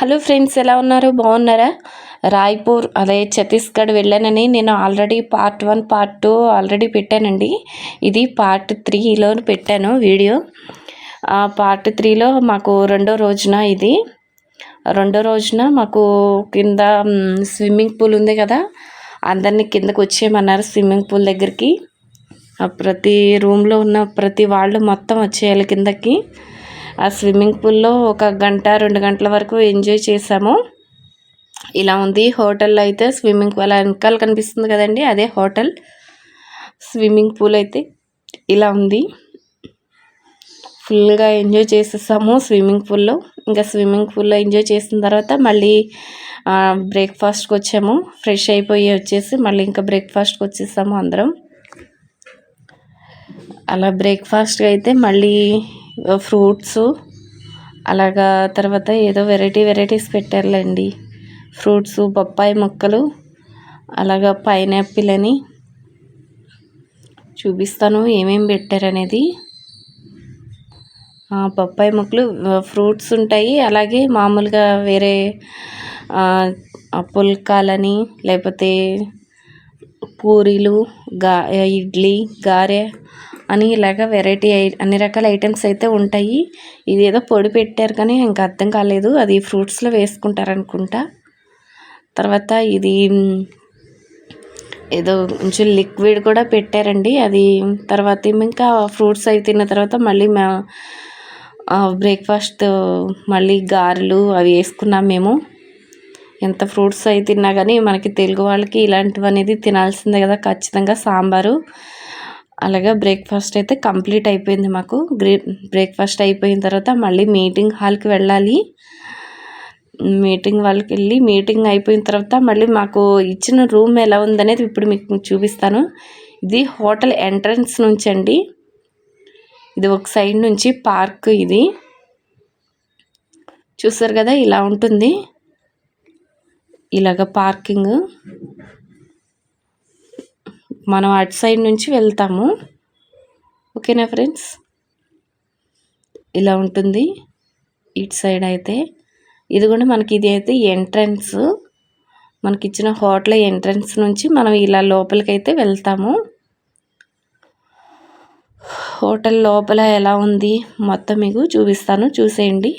Hello friends ఎలా ఉన్నారు? బాగున్నారా? రాయ్పూర్ అదే ఛత్తీస్గఢ్ వెళ్ళానని నేను already part one part two already పెట్టానండి. ఇది పార్ట్ త్రీలో పెట్టాను వీడియో. ఆ పార్ట్ త్రీలో మాకు రెండో రోజున ఇది. రెండో రోజున మాకు కింద స్విమ్మింగ్ పూల్ ఉంది కదా అందరినీ కిందకు వచ్చేయమన్నారు స్విమ్మింగ్ పూల్ దగ్గరికి. ప్రతి రూమ్లో ఉన్న ప్రతి వాళ్ళు మొత్తం వచ్చేయాలి కిందకి. ఆ స్విమ్మింగ్ పూల్లో ఒక గంట రెండు గంటల వరకు ఎంజాయ్ చేసాము ఇలా ఉంది. హోటల్లో అయితే స్విమ్మింగ్ పూల్ వెనకాల కనిపిస్తుంది కదండి అదే హోటల్. స్విమ్మింగ్ పూల్ అయితే ఇలా ఉంది. ఫుల్గా ఎంజాయ్ చేసేసాము స్విమ్మింగ్ పూల్లో. ఇంకా స్విమ్మింగ్ పూల్లో ఎంజాయ్ చేసిన తర్వాత మళ్ళీ బ్రేక్ఫాస్ట్కి వచ్చాము. ఫ్రెష్ అయిపోయి వచ్చేసి మళ్ళీ ఇంకా బ్రేక్ఫాస్ట్కి వచ్చేసాము అందరం. అలా బ్రేక్ఫాస్ట్కి అయితే మళ్ళీ ఫ్రూట్స్. అలాగా తర్వాత ఏదో వెరైటీ వెరైటీస్ పెట్టారులేండి. ఫ్రూట్స్ బొప్పాయి మొక్కలు అలాగా పైనాపిల్ అని చూపిస్తాను ఏమేమి పెట్టారనేది. బొప్పాయి మొక్కలు ఫ్రూట్స్ ఉంటాయి. అలాగే మామూలుగా వేరే పుల్కాలని లేకపోతే పూరీలు గా ఇడ్లీ గారె అని ఇలాగ వెరైటీ అన్ని రకాల ఐటమ్స్ అయితే ఉంటాయి. ఇది ఏదో పొడి పెట్టారు కానీ ఇంకా అర్థం కాలేదు. అది ఫ్రూట్స్లో వేసుకుంటారు అనుకుంటా తర్వాత ఇది ఏదో కొంచెం లిక్విడ్ కూడా పెట్టారండి. అది తర్వాత ఇంకా ఫ్రూట్స్ అవి తిన్న తర్వాత మళ్ళీ మా బ్రేక్ఫాస్ట్ మళ్ళీ గారెలు అవి వేసుకున్నాం మేము. ఎంత ఫ్రూట్స్ అవి తిన్నా కానీ మనకి తెలుగు వాళ్ళకి ఇలాంటివి అనేది తినాల్సిందే కదా ఖచ్చితంగా సాంబారు. అలాగే బ్రేక్ఫాస్ట్ అయితే కంప్లీట్ అయిపోయింది మాకు. గ్రే బ్రేక్ఫాస్ట్ అయిపోయిన తర్వాత మళ్ళీ మీటింగ్ హాల్కి వెళ్ళాలి. మీటింగ్ వాళ్ళకి వెళ్ళి మీటింగ్ అయిపోయిన తర్వాత మళ్ళీ మాకు ఇచ్చిన రూమ్ ఎలా ఉందనేది ఇప్పుడు మీకు చూపిస్తాను. ఇది హోటల్ ఎంట్రన్స్ నుంచి అండి. ఇది ఒక సైడ్ నుంచి పార్క్ ఇది. చూసారు కదా ఇలా ఉంటుంది. ఇలాగ పార్కింగ్. మనం అటు సైడ్ నుంచి వెళ్తాము. ఓకేనా ఫ్రెండ్స్? ఇలా ఉంటుంది. ఇటు సైడ్ అయితే ఇది కూడా మనకి ఇది అయితే ఎంట్రన్స్. మనకి ఇచ్చిన హోటల్ ఎంట్రన్స్ నుంచి మనం ఇలా లోపలికి అయితే వెళ్తాము. హోటల్ లోపల ఎలా ఉంది మొత్తం మీకు చూపిస్తాను. చూసేయండి.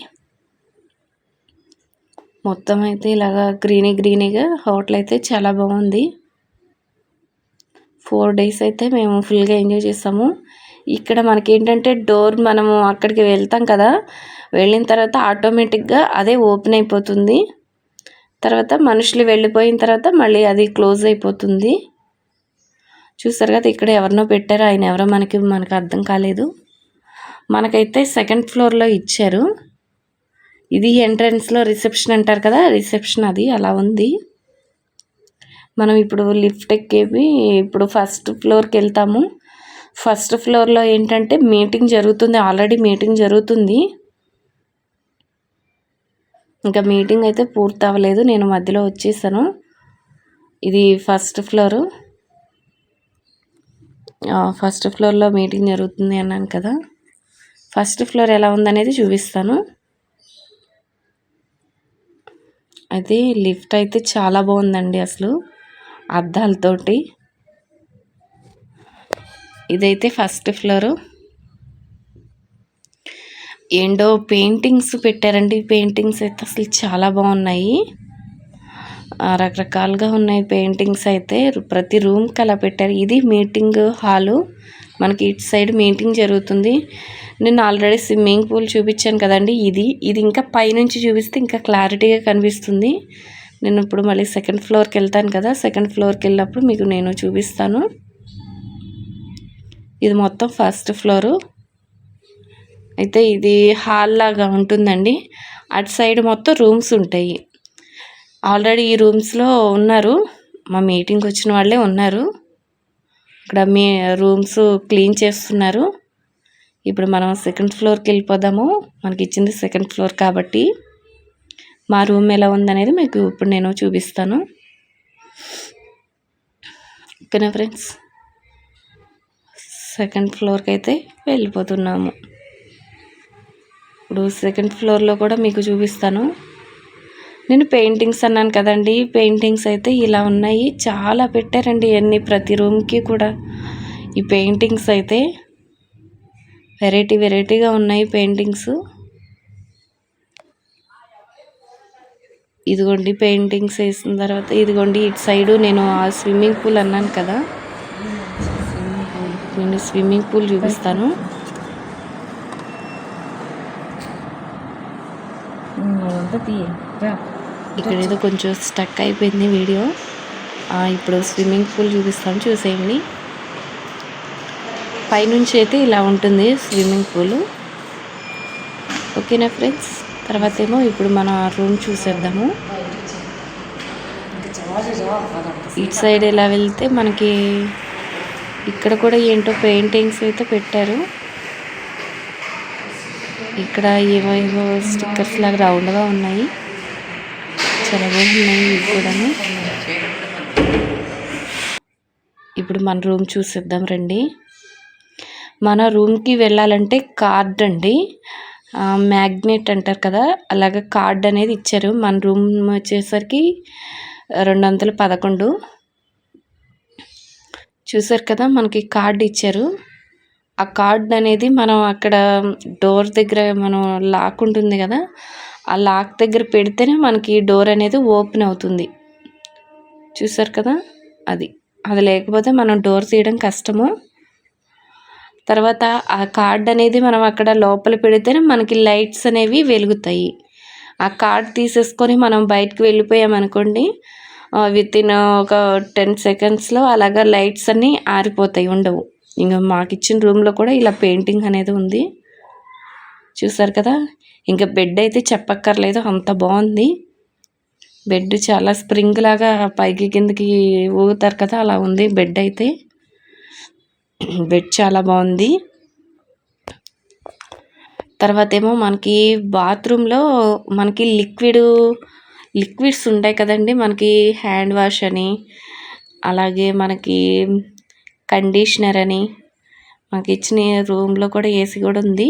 మొత్తం అయితే ఇలాగా గ్రీనీ గ్రీనీగా హోటల్ అయితే చాలా బాగుంది. ఫోర్ డేస్ అయితే మేము ఫుల్గా ఎంజాయ్ చేస్తాము ఇక్కడ మనకేంటంటే డోర్ మనము అక్కడికి వెళ్తాం కదా వెళ్ళిన తర్వాత ఆటోమేటిక్గా అదే ఓపెన్ అయిపోతుంది. తర్వాత మనుషులు వెళ్ళిపోయిన తర్వాత మళ్ళీ అది క్లోజ్ అయిపోతుంది. చూసారు కదా ఇక్కడ ఎవరినో పెట్టారు ఆయన ఎవరో మనకి మనకు అర్థం కాలేదు. మనకైతే సెకండ్ ఫ్లోర్లో ఇచ్చారు. ఇది ఎంట్రన్స్లో రిసెప్షన్ అంటారు కదా రిసెప్షన్ అది అలా ఉంది. మనం ఇప్పుడు లిఫ్ట్ ఎక్కేవి ఇప్పుడు ఫస్ట్ ఫ్లోర్కి వెళ్తాము. ఫస్ట్ ఫ్లోర్లో ఏంటంటే మీటింగ్ జరుగుతుంది ఆల్రెడీ మీటింగ్ జరుగుతుంది. ఇంకా మీటింగ్ అయితే పూర్తి అవ్వలేదు నేను మధ్యలో వచ్చేసాను. ఇది ఫస్ట్ ఫ్లోరు. ఫస్ట్ ఫ్లోర్లో మీటింగ్ జరుగుతుంది అన్నాను కదా. ఫస్ట్ ఫ్లోర్ ఎలా ఉందనేది చూపిస్తాను. అయితే లిఫ్ట్ అయితే చాలా బాగుందండి అసలు. అద్దాలతోటి. ఇదైతే ఫస్ట్ ఫ్లోరు. ఏంటో పెయింటింగ్స్ పెట్టారండి. పెయింటింగ్స్ అయితే అసలు చాలా బాగున్నాయి. రకరకాలుగా ఉన్నాయి పెయింటింగ్స్ అయితే. ప్రతి రూమ్కి అలా పెట్టారు. ఇది మీటింగ్ హాలు. మనకి ఇటు సైడ్ మీటింగ్ జరుగుతుంది. నేను ఆల్రెడీ స్విమ్మింగ్ పూల్ చూపించాను కదండి. ఇది ఇది ఇంకా పైనుంచి చూపిస్తే ఇంకా క్లారిటీగా కనిపిస్తుంది. నేను ఇప్పుడు మళ్ళీ సెకండ్ ఫ్లోర్కి వెళ్తాను కదా సెకండ్ ఫ్లోర్కి వెళ్ళినప్పుడు మీకు నేను చూపిస్తాను. ఇది మొత్తం ఫస్ట్ ఫ్లోరు అయితే ఇది హాల్ లాగా ఉంటుందండి. అటు సైడ్ మొత్తం రూమ్స్ ఉంటాయి. ఆల్రెడీ ఈ రూమ్స్లో ఉన్నారు. మా మీటింగ్కి వచ్చిన వాళ్ళే ఉన్నారు. ఇక్కడ మీ రూమ్స్ క్లీన్ చేస్తున్నారు. ఇప్పుడు మనం సెకండ్ ఫ్లోర్కి వెళ్ళిపోదాము. మనకి ఇచ్చింది సెకండ్ ఫ్లోర్ కాబట్టి. మా రూమ్ ఎలా ఉందనేది మీకు ఇప్పుడు నేను చూపిస్తాను. ఓకేనా ఫ్రెండ్స్? సెకండ్ ఫ్లోర్కి అయితే వెళ్ళిపోతున్నాము. ఇప్పుడు సెకండ్ ఫ్లోర్లో కూడా మీకు చూపిస్తాను. నేను పెయింటింగ్స్ అన్నాను కదండి పెయింటింగ్స్ అయితే ఇలా ఉన్నాయి. చాలా పెట్టారండి అన్ని ప్రతి రూమ్కి కూడా. ఈ పెయింటింగ్స్ అయితే వెరైటీ వెరైటీగా ఉన్నాయి పెయింటింగ్స్. ఇదిగోండి పెయింటింగ్స్ వేసిన తర్వాత ఇదిగోండి ఇటు సైడు నేను ఆ స్విమ్మింగ్ పూల్ అన్నాను కదా. నేను స్విమ్మింగ్ పూల్ చూపిస్తాను. ఇక్కడ ఏదో కొంచెం స్టక్ అయిపోయింది వీడియో. ఇప్పుడు స్విమ్మింగ్ పూల్ చూపిస్తాను చూసేయండి. పైనుంచి అయితే ఇలా ఉంటుంది స్విమ్మింగ్ పూల్. ఓకేనా ఫ్రెండ్స్? తర్వాత ఏమో ఇప్పుడు మన రూమ్ చూసేద్దాము. ఇటు సైడ్ ఎలా వెళ్తే మనకి ఇక్కడ కూడా ఏంటో పెయింటింగ్స్ అయితే పెట్టారు. ఇక్కడ ఏవో ఏవో స్టిక్కర్స్ లాగా రౌండ్గా ఉన్నాయి. చాలా బాగున్నాయి ఇవి కూడా ఇప్పుడు మన రూమ్ చూసేద్దాం రండి. మన రూమ్కి వెళ్ళాలంటే కార్డ్ అండి. మ్యాగ్నెట్ అంటారు కదా అలాగే కార్డ్ అనేది ఇచ్చారు. మన రూమ్ వచ్చేసరికి రెండు వందల పదకొండు. చూసారు కదా మనకి కార్డ్ ఇచ్చారు. ఆ కార్డ్ అనేది మనం అక్కడ డోర్ దగ్గర మనం లాక్ ఉంటుంది కదా ఆ లాక్ దగ్గర పెడితేనే మనకి డోర్ అనేది ఓపెన్ అవుతుంది. చూసారు కదా అది. అది లేకపోతే మనం డోర్ తీయడం కష్టము. తర్వాత ఆ కార్డ్ అనేది మనం అక్కడ లోపల పెడితేనే మనకి లైట్స్ అనేవి వెలుగుతాయి. ఆ కార్డ్ తీసేసుకొని మనం బయటకు వెళ్ళిపోయామనుకోండి విత్ ఇన్ ఒక టెన్ సెకండ్స్లో అలాగా లైట్స్ అన్నీ ఆరిపోతాయి ఉండవు. ఇంకా మాకు ఇచ్చిన రూమ్లో కూడా ఇలా పెయింటింగ్ అనేది ఉంది. చూసారు కదా? ఇంకా బెడ్ అయితే చెప్పక్కర్లేదు అంత బాగుంది. బెడ్ చాలా స్ప్రింగ్ లాగా పైకి కిందకి ఊగుతారు కదా అలా ఉంది బెడ్ అయితే. బెడ్ చాలా బాగుంది. తర్వాత ఏమో మనకి బాత్రూంలో మనకి లిక్విడ్ లిక్విడ్స్ ఉంటాయి కదండి. మనకి హ్యాండ్ వాష్ అని అలాగే మనకి కండిషనర్ అని మనకి ఇచ్చిన రూమ్లో కూడా ఏసీ కూడా ఉంది.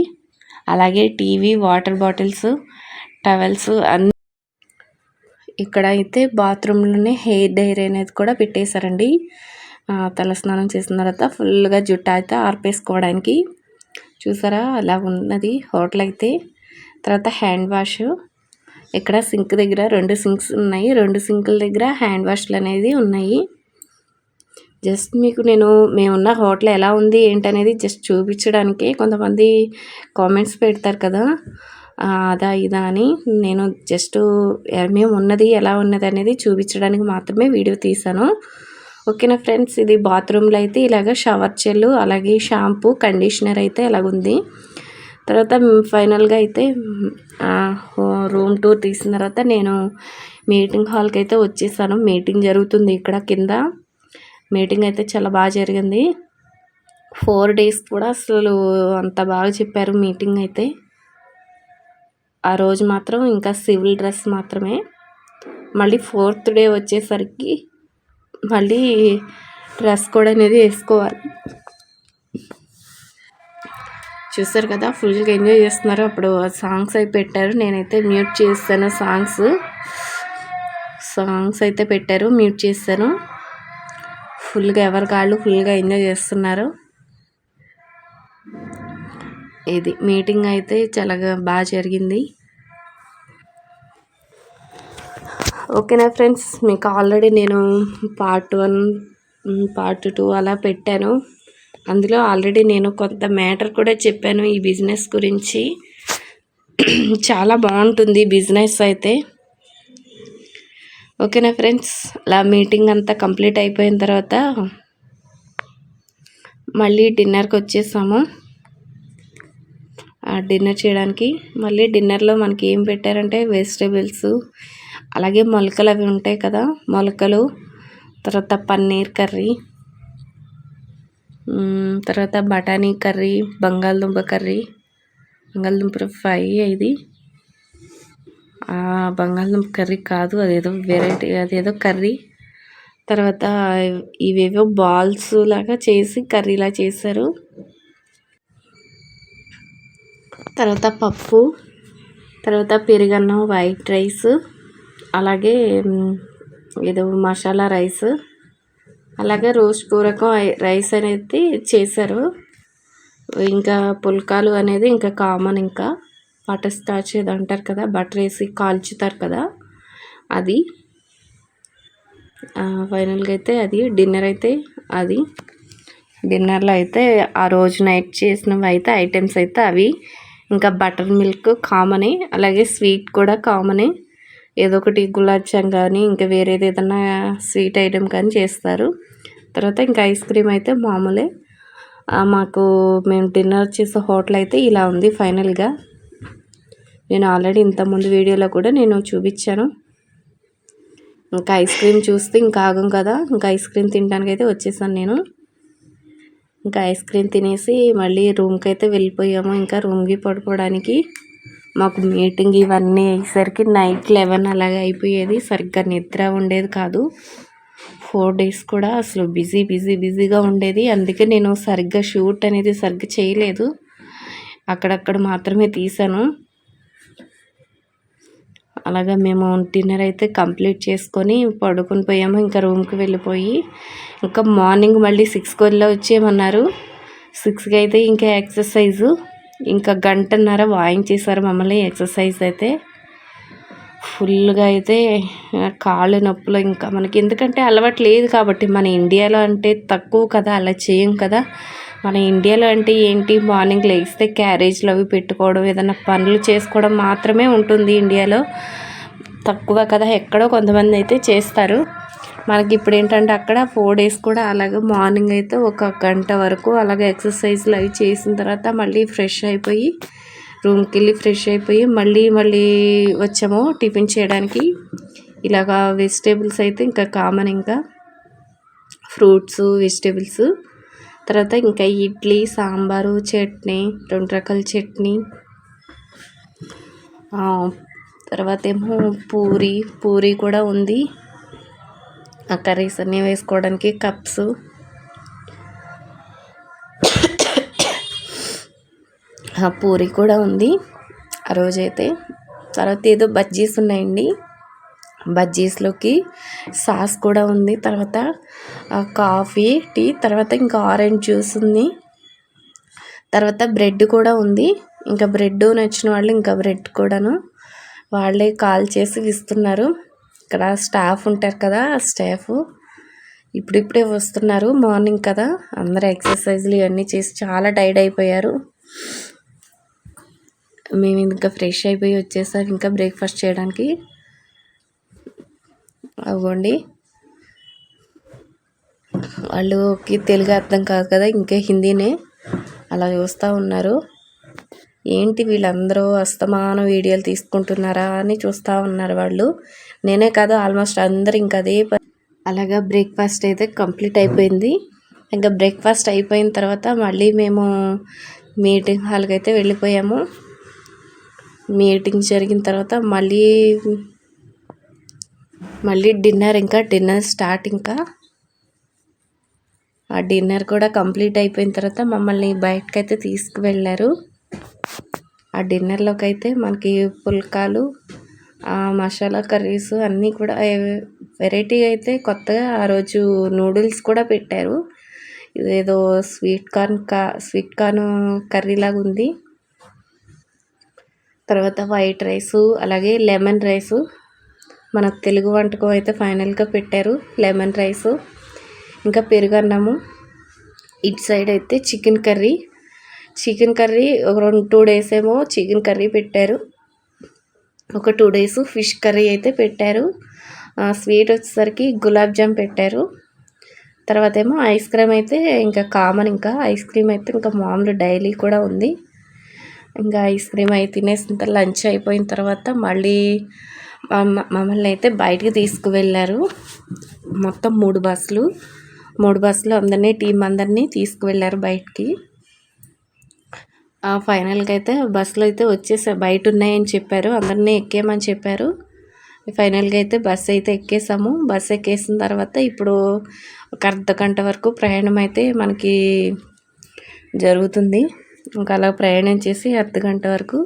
అలాగే టీవీ వాటర్ బాటిల్స్ టవల్స్ అన్ని ఇక్కడ అయితే బాత్రూంలోనే హెయిర్ డైర్ అనేది కూడా పెట్టేశారండి. తలస్నానం చేసిన తర్వాత ఫుల్గా జుట్టు అయితే ఆర్పేసుకోవడానికి చూసారా? అలా ఉన్నది. హోటల్ అయితే. తర్వాత హ్యాండ్ వాష్. ఇక్కడ సింక్ దగ్గర రెండు సింక్స్ ఉన్నాయి. రెండు సింకుల దగ్గర హ్యాండ్ వాష్లు అనేది ఉన్నాయి. జస్ట్ మీకు నేను మేమున్న హోటల్ ఎలా ఉంది ఏంటనేది జస్ట్ చూపించడానికి కొంతమంది కామెంట్స్ పెడతారు కదా. అదా ఇదా అని నేను జస్ట్ మేము ఉన్నది ఎలా ఉన్నది అనేది చూపించడానికి మాత్రమే వీడియో తీశాను. ఓకేనా ఫ్రెండ్స్? ఇది బాత్రూమ్లో అయితే ఇలాగ షవర్ చెల్లు అలాగే షాంపూ కండిషనర్ అయితే ఇలాగుంది తర్వాత ఫైనల్గా అయితే రూమ్ టూర్ తీసిన తర్వాత నేను మీటింగ్ హాల్కి అయితే వచ్చేసాను. మీటింగ్ జరుగుతుంది ఇక్కడ కింద. మీటింగ్ అయితే చాలా బాగా జరిగింది. ఫోర్ డేస్ కూడా అసలు అంత బాగా చెప్పారు మీటింగ్ అయితే. ఆ రోజు మాత్రం ఇంకా సివిల్ డ్రెస్ మాత్రమే. మళ్ళీ ఫోర్త్ డే వచ్చేసరికి మళ్ళీ డ్రెస్ కోడ్ అనేది వేసుకోవాలి. చూస్తారు కదా ఫుల్గా ఎంజాయ్ చేస్తున్నారు. అప్పుడు సాంగ్స్ అవి పెట్టారు. నేనైతే మ్యూట్ చేస్తాను సాంగ్స్ సాంగ్స్ అయితే పెట్టారు మ్యూట్ చేస్తాను. ఫుల్గా ఎవరి కాళ్ళు ఫుల్గా ఎంజాయ్ చేస్తున్నారు. ఇది మీటింగ్ అయితే చాలా బాగా జరిగింది. ఓకేనా ఫ్రెండ్స్ మీకు ఆల్రెడీ నేను పార్ట్ వన్ పార్ట్ టూ అలా పెట్టాను. అందులో ఆల్రెడీ నేను కొంత మ్యాటర్ కూడా చెప్పాను ఈ బిజినెస్ గురించి. చాలా బాగుంటుంది బిజినెస్ అయితే. ఓకేనా ఫ్రెండ్స్ అలా మీటింగ్ అంతా కంప్లీట్ అయిపోయిన తర్వాత మళ్ళీ డిన్నర్కి వచ్చేసాము. డిన్నర్ చేయడానికి మళ్ళీ డిన్నర్లో మనకి ఏం పెట్టారంటే వెజిటేబుల్స్ అలాగే మొలకలు అవి ఉంటాయి కదా మొలకలు తర్వాత పన్నీర్ కర్రీ తర్వాత బఠానీ కర్రీ బంగాళదుంప కర్రీ బంగాళదుంప ఫ్రై ఇది. బంగాళదుంప కర్రీ కాదు అదేదో వెరైటీ అదేదో కర్రీ. తర్వాత ఇవేవో బాల్స్ లాగా చేసి కర్రీలా చేశారు. తర్వాత పప్పు తర్వాత పెరుగన్నం వైట్ రైస్ అలాగే ఏదో మసాలా రైస్. అలాగే రోస్ట్ పూరకం ఐ- రైస్ అనేది చేశారు. ఇంకా పుల్కాలు అనేది ఇంకా కామన్ ఇంకా. బటర్ స్టార్చ్ ఏదో అంటారు కదా బటర్ వేసి కాల్చుతారు కదా అది. ఫైనల్గా అయితే అది డిన్నర్ అయితే అది. డిన్నర్లో అయితే ఆ రోజు నైట్ చేసినవి అయితే ఐటమ్స్ అయితే అవి. ఇంకా బటర్ మిల్క్ కామనే అలాగే స్వీట్ కూడా కామనే. ఏదో ఒకటి గులాబ్ జామ్ కానీ ఇంకా వేరేది ఏదైనా స్వీట్ ఐటెం కానీ చేస్తారు. తర్వాత ఇంకా ఐస్ క్రీమ్ అయితే మామూలే. మాకు మేము డిన్నర్ చేసే హోటల్ అయితే ఇలా ఉంది ఫైనల్గా. నేను ఆల్రెడీ ఇంతకుముందు వీడియోలో కూడా నేను చూపించాను. ఇంకా ఐస్ క్రీమ్ చూస్తే ఇంకా ఆగం కదా. ఇంకా ఐస్ క్రీమ్ తినడానికి అయితే వచ్చేసాను నేను. ఇంకా ఐస్ క్రీమ్ తినేసి మళ్ళీ రూమ్కి అయితే వెళ్ళిపోయాము ఇంకా రూమ్కి పడుకోవడానికి. మాకు మీటింగ్ ఇవన్నీ అయ్యేసరికి నైట్ లెవెన్ అలాగే అయిపోయేది. సరిగ్గా నిద్ర ఉండేది కాదు. ఫోర్ డేస్ కూడా అసలు బిజీ బిజీ బిజీగా ఉండేది. అందుకే నేను సరిగ్గా షూట్ అనేది సరిగ్గా చేయలేదు. అక్కడక్కడ మాత్రమే తీసాను అలాగా మేము డిన్నర్ అయితే కంప్లీట్ చేసుకొని పడుకుని పోయాము. ఇంకా రూమ్కి వెళ్ళిపోయి ఇంకా మార్నింగ్ మళ్ళీ సిక్స్కి వెళ్ళి వచ్చేయమన్నారు సిక్స్కి అయితే ఇంకా ఎక్సర్సైజు ఇంకా గంటన్నర వాయించేశారు మమ్మల్ని ఎక్సర్సైజ్ అయితే. ఫుల్గా అయితే కాళ్ళు నొప్పులు ఇంకా మనకి ఎందుకంటే అలవాటు లేదు కాబట్టి. మన ఇండియాలో అంటే తక్కువ కదా అలా చేయం కదా. మన ఇండియాలో అంటే ఏంటి మార్నింగ్ లేస్తే క్యారేజ్లు అవి పెట్టుకోవడం ఏదైనా పనులు చేసుకోవడం మాత్రమే ఉంటుంది ఇండియాలో. తక్కువ కదా ఎక్కడో కొంతమంది అయితే చేస్తారు. మనకి ఇప్పుడు ఏంటంటే అక్కడ ఫోర్ డేస్ కూడా అలాగే మార్నింగ్ అయితే ఒక గంట వరకు అలాగే ఎక్సర్సైజ్లు అవి చేసిన తర్వాత మళ్ళీ ఫ్రెష్ అయిపోయి రూమ్కి వెళ్ళి ఫ్రెష్ అయిపోయి మళ్ళీ మళ్ళీ వచ్చాము టిఫిన్ చేయడానికి. ఇలాగా వెజిటేబుల్స్ అయితే ఇంకా కామన్ ఇంకా. ఫ్రూట్స్ వెజిటేబుల్స్ తర్వాత ఇంకా ఇడ్లీ సాంబారు చట్నీ రెండు రకాల చట్నీ. తర్వాత ఏమో పూరి పూరి కూడా ఉంది. ఆ కర్రీస్ అన్నీ వేసుకోవడానికి కప్స్. ఆ పూరి కూడా ఉంది. ఆ రోజైతే తర్వాత ఏదో బజ్జీస్ ఉన్నాయండి. బజ్జీస్లోకి సాస్ కూడా ఉంది. తర్వాత కాఫీ టీ తర్వాత ఇంకా ఆరెంజ్ జ్యూస్ ఉంది. తర్వాత బ్రెడ్ కూడా ఉంది. ఇంకా బ్రెడ్ నచ్చిన వాళ్ళు ఇంకా బ్రెడ్ కూడాను వాళ్ళే కాల్ చేసి ఇస్తున్నారు. ఇక్కడ స్టాఫ్ ఉంటారు కదా ఆ స్టాఫ్. ఇప్పుడిప్పుడే వస్తున్నారు మార్నింగ్ కదా. అందరూ ఎక్సర్సైజ్లు ఇవన్నీ చేసి చాలా టైర్డ్ అయిపోయారు. మేము ఇంకా ఫ్రెష్ అయిపోయి వచ్చేసాం ఇంకా బ్రేక్ఫాస్ట్ చేయడానికి. అవ్వండి. వాళ్ళకి తెలుగు అర్థం కాదు కదా ఇంకా హిందీనే. అలా చూస్తూ ఉన్నారు. ఏంటి వీళ్ళందరూ అస్తమానం వీడియోలు తీసుకుంటున్నారా అని చూస్తూ ఉన్నారు వాళ్ళు. నేనే కాదు ఆల్మోస్ట్ అందరు ఇంకా అదే అలాగా బ్రేక్ఫాస్ట్ అయితే కంప్లీట్ అయిపోయింది. ఇంకా బ్రేక్ఫాస్ట్ అయిపోయిన తర్వాత మళ్ళీ మేము మీటింగ్ హాల్కి అయితే వెళ్ళిపోయాము. మీటింగ్ జరిగిన తర్వాత మళ్ళీ మళ్ళీ డిన్నర్ ఇంకా డిన్నర్ స్టార్ట్ ఇంకా. ఆ డిన్నర్ కూడా కంప్లీట్ అయిపోయిన తర్వాత మమ్మల్ని బయటకైతే తీసుకువెళ్ళారు. ఆ డిన్నర్లోకి అయితే మనకి పుల్కాలు ఆ మసాలా కర్రీస్ అన్నీ కూడా వెరైటీ అయితే కొత్తగా ఆ రోజు నూడిల్స్ కూడా పెట్టారు. ఇదేదో స్వీట్ కార్న్ కా స్వీట్ కార్న్ కర్రీ లాగా ఉంది. తర్వాత వైట్ రైసు అలాగే లెమన్ రైసు మన తెలుగు వంటకం అయితే ఫైనల్గా పెట్టారు లెమన్ రైసు ఇంకా పెరుగన్నము. ఇటు సైడ్ అయితే చికెన్ కర్రీ చికెన్ కర్రీ ఒక రెండు టూ డేస్ ఏమో చికెన్ కర్రీ పెట్టారు. ఒక టూ డేస్ ఫిష్ కర్రీ అయితే పెట్టారు. స్వీట్ వచ్చేసరికి గులాబ్ జామ్ పెట్టారు. తర్వాత ఏమో ఐస్ క్రీమ్ అయితే ఇంకా కామన్ ఇంకా ఐస్ క్రీమ్ అయితే ఇంకా మామూలు డైలీ కూడా ఉంది. ఇంకా ఐస్ క్రీమ్ అయి తినేసిన తర్వాత లంచ్ అయిపోయిన తర్వాత మళ్ళీ మమ్మ- మమ్మల్ని అయితే బయటికి తీసుకువెళ్ళారు. మొత్తం మూడు బస్సులు మూడు బస్సులు అందరినీ టీం అందరినీ తీసుకువెళ్ళారు బయటికి. ఫైనల్గా అయితే బస్సులు అయితే వచ్చేసా బయట ఉన్నాయని చెప్పారు. అందరినీ ఎక్కేయమని చెప్పారు. ఫైనల్గా అయితే బస్సు అయితే ఎక్కేసాము. బస్సు ఎక్కేసిన తర్వాత ఇప్పుడు ఒక అర్ధ గంట వరకు ప్రయాణం అయితే మనకి జరుగుతుంది. ఇంకా అలా ప్రయాణం చేసి అర్ధ గంట వరకు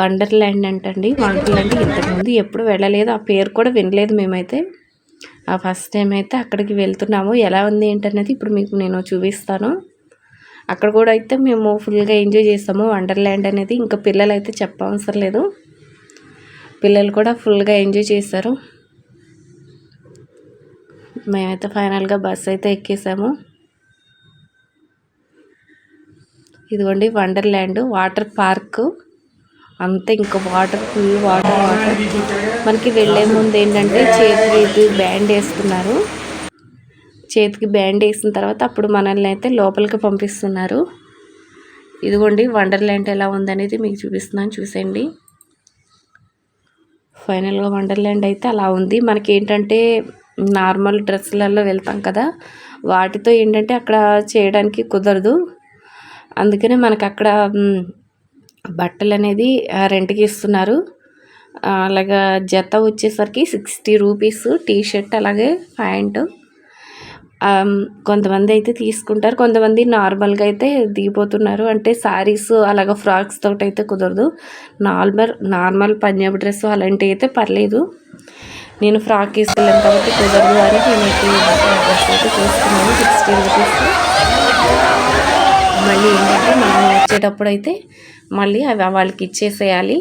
వండర్ల్యాండ్ అంటండి. వండర్ల్యాండ్ ఇంతకుముందు ఎప్పుడు వెళ్ళలేదు. ఆ పేరు కూడా వినలేదు మేమైతే. ఆ ఫస్ట్ టైం అయితే అక్కడికి వెళ్తున్నాము. ఎలా ఉంది ఏంటనేది ఇప్పుడు మీకు నేను చూపిస్తాను. అక్కడ కూడా అయితే మేము ఫుల్గా ఎంజాయ్ చేస్తాము వండర్ల్యాండ్ అనేది ఇంకా పిల్లలు అయితే చెప్పవసరం లేదు. పిల్లలు కూడా ఫుల్గా ఎంజాయ్ చేశారు. మేమైతే ఫైనల్గా బస్ అయితే ఎక్కేసాము. ఇదిగోండి వండర్ల్యాండ్ వాటర్ పార్క్. అంతే ఇంకా వాటర్ ఫుల్ వాటర్. వాటర్ మనకి వెళ్ళే ముందు ఏంటంటే చేతి బ్యాండ్ వేసుకున్నారు చేతికి బ్యాండ్ వేసిన తర్వాత అప్పుడు మనల్ని అయితే లోపలికి పంపిస్తున్నారు. ఇదిగోండి వండర్ల్యాండ్ ఎలా ఉందనేది మీకు చూపిస్తున్నాను చూసేయండి. ఫైనల్గా వండర్ల్యాండ్ అయితే అలా ఉంది. మనకి ఏంటంటే నార్మల్ డ్రెస్సులలో వెళ్తాం కదా వాటితో ఏంటంటే అక్కడ చేయడానికి కుదరదు. అందుకనే మనకు అక్కడ బట్టలు అనేది రెంట్కి ఇస్తున్నారు. అలాగా జత వచ్చేసరికి సిక్స్టీ రూపీస్ టీ షర్ట్ అలాగే ప్యాంటు. కొంతమంది అయితే తీసుకుంటారు కొంతమంది నార్మల్గా అయితే దిగిపోతున్నారు. అంటే శారీస్ అలాగ ఫ్రాక్స్ తోటి అయితే కుదరదు. నార్మల్ నార్మల్ పంజాబ్ డ్రెస్ అలాంటివి అయితే పర్లేదు. నేను ఫ్రాక్ తీసుకెళ్ళాను కాబట్టి కుదరదు అని నేనైతే డ్రెస్ అయితే తీసుకున్నాను సిక్స్టీ రూపీస్ మళ్ళీ ఏంటంటే మనం వచ్చేటప్పుడు అయితే మళ్ళీ అవి వాళ్ళకి ఇచ్చేసేయాలి.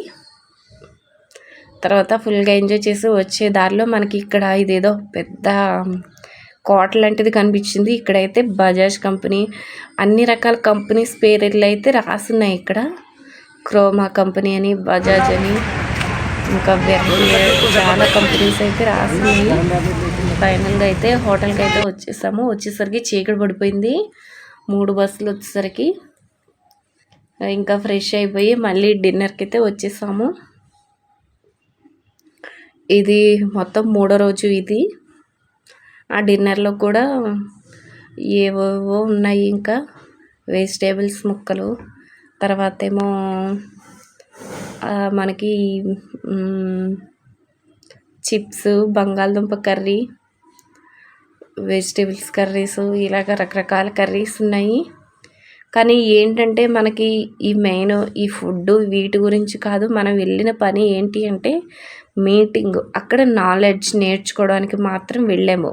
తర్వాత ఫుల్గా ఎంజాయ్ చేసి వచ్చే దారిలో మనకి ఇక్కడ ఇదేదో పెద్ద కోట లాంటిది కనిపించింది. ఇక్కడైతే బజాజ్ కంపెనీ అన్ని రకాల కంపెనీస్ పేర్లు అయితే రాసున్నాయి ఇక్కడ. క్రోమా కంపెనీ అని బజాజ్ అని ఇంకా చాలా కంపెనీస్ అయితే రాసున్నాయి. ఫైనల్గా అయితే హోటల్కి అయితే వచ్చేసాము. వచ్చేసరికి చీకటి పడిపోయింది. మూడు బస్సులు వచ్చేసరికి ఇంకా ఫ్రెష్ అయిపోయి మళ్ళీ డిన్నర్కి అయితే వచ్చేసాము. ఇది మొత్తం మూడో రోజు ఇది. ఆ డిన్నర్లో కూడా ఏవేవో ఉన్నాయి ఇంకా. వెజిటేబుల్స్ ముక్కలు తర్వాత ఏమో మనకి చిప్స్ బంగాళదుంప కర్రీ వెజిటేబుల్స్ కర్రీస్ ఇలాగ రకరకాల కర్రీస్ ఉన్నాయి. కానీ ఏంటంటే మనకి ఈ మెయిన్ ఈ ఫుడ్ వీటి గురించి కాదు మనం వెళ్ళిన పని ఏంటి అంటే మీటింగ్. అక్కడ నాలెడ్జ్ నేర్చుకోవడానికి మాత్రం వెళ్ళాము.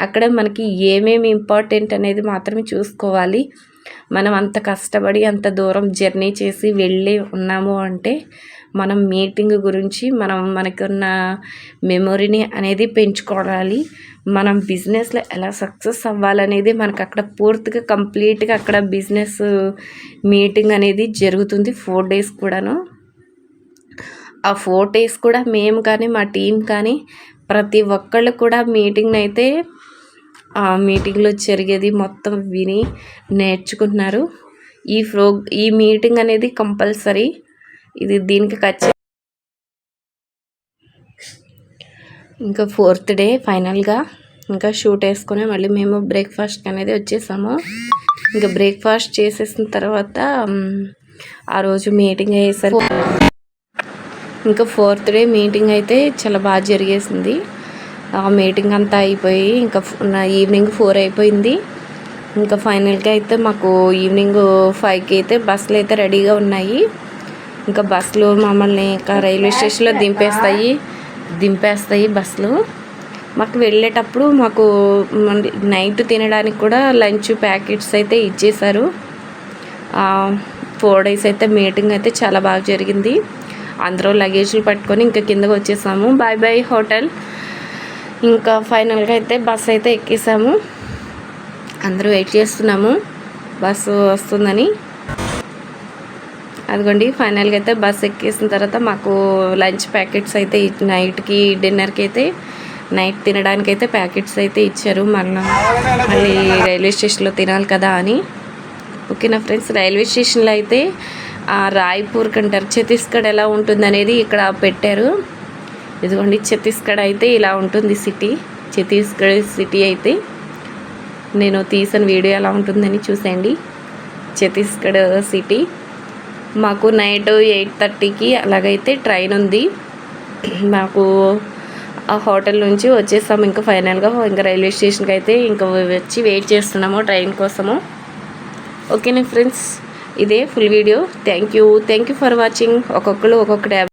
అక్కడ మనకి ఏమేమి ఇంపార్టెంట్ అనేది మాత్రమే చూసుకోవాలి. మనం అంత కష్టపడి అంత దూరం జర్నీ చేసి వెళ్ళి ఉన్నాము అంటే మనం మీటింగ్ గురించి మనం మనకున్న మెమొరీని అనేది పెంచుకోవాలి. మనం బిజినెస్లో ఎలా సక్సెస్ అవ్వాలనేది మనకు అక్కడ పూర్తిగా కంప్లీట్గా అక్కడ బిజినెస్ మీటింగ్ అనేది జరుగుతుంది ఫోర్ డేస్ కూడాను. ఆ ఫోర్ డేస్ కూడా మేము కానీ మా టీం కానీ ప్రతి ఒక్కళ్ళు కూడా మీటింగ్ అయితే ఆ మీటింగ్లో జరిగేది మొత్తం విని నేర్చుకుంటున్నారు. ఈ ఫ్రో ఈ మీటింగ్ అనేది కంపల్సరీ ఇది దీనికి ఖచ్చితంగా ఇంకా ఫోర్త్ డే ఫైనల్గా ఇంకా షూట్ వేసుకొని మళ్ళీ మేము బ్రేక్ఫాస్ట్ అనేది వచ్చేసాము. ఇంకా బ్రేక్ఫాస్ట్ చేసేసిన తర్వాత ఆ రోజు మీటింగ్ అయ్యేసరికి ఇంకా ఫోర్త్ డే మీటింగ్ అయితే చాలా బాగా జరిగేసింది. ఆ మీటింగ్ అంతా అయిపోయి ఇంకా ఈవినింగ్ ఫోర్ అయిపోయింది. ఇంకా ఫైనల్గా అయితే మాకు ఈవినింగ్ ఫైవ్కి అయితే బస్సులు అయితే రెడీగా ఉన్నాయి. ఇంకా బస్సులు మమ్మల్ని ఇంకా రైల్వే స్టేషన్లో దింపేస్తాయి. దింపేస్తాయి బస్సులు. మాకు వెళ్ళేటప్పుడు మాకు నైట్ తినడానికి కూడా లంచ్ ప్యాకెట్స్ అయితే ఇచ్చేశారు. ఫోర్ డేస్ అయితే మీటింగ్ అయితే చాలా బాగా జరిగింది. అందరూ లగేజ్లు పట్టుకొని ఇంకా కిందకు వచ్చేసాము. Bye bye hotel. ఇంకా ఫైనల్గా అయితే బస్ అయితే ఎక్కేసాము. అందరూ వెయిట్ చేస్తున్నాము. బస్సు వస్తుందని. అదిగోండి ఫైనల్గా అయితే బస్ ఎక్కేసిన తర్వాత మాకు లంచ్ ప్యాకెట్స్ అయితే నైట్కి డిన్నర్కి అయితే నైట్ తినడానికి అయితే ప్యాకెట్స్ అయితే ఇచ్చారు. మళ్ళీ మళ్ళీ రైల్వే స్టేషన్లో తినాలి కదా అని. ఓకేనా ఫ్రెండ్స్? రైల్వే స్టేషన్లో అయితే రాయ్పూర్ కంటారు. ఛత్తీస్గఢ్ ఎలా ఉంటుంది అనేది ఇక్కడ పెట్టారు. ఇదిగోండి ఛత్తీస్గఢ్ అయితే ఇలా ఉంటుంది సిటీ. ఛత్తీస్గఢ్ సిటీ అయితే నేను తీసిన వీడియో ఎలా ఉంటుందని చూసేయండి. ఛత్తీస్గఢ్ సిటీ. మాకు నైట్ ఎయిట్ థర్టీకి అలాగైతే ట్రైన్ ఉంది. మాకు ఆ హోటల్ నుంచి వచ్చేస్తాము ఇంకా ఫైనల్గా ఇంకా రైల్వే స్టేషన్కి అయితే ఇంకా వచ్చి వెయిట్ చేస్తున్నాము ట్రైన్ కోసము. ఓకేనా ఫ్రెండ్స్? ఇదే full video. Thank you. Thank you for watching. ఒక్కొక్కరు ఒక్కొక్కటి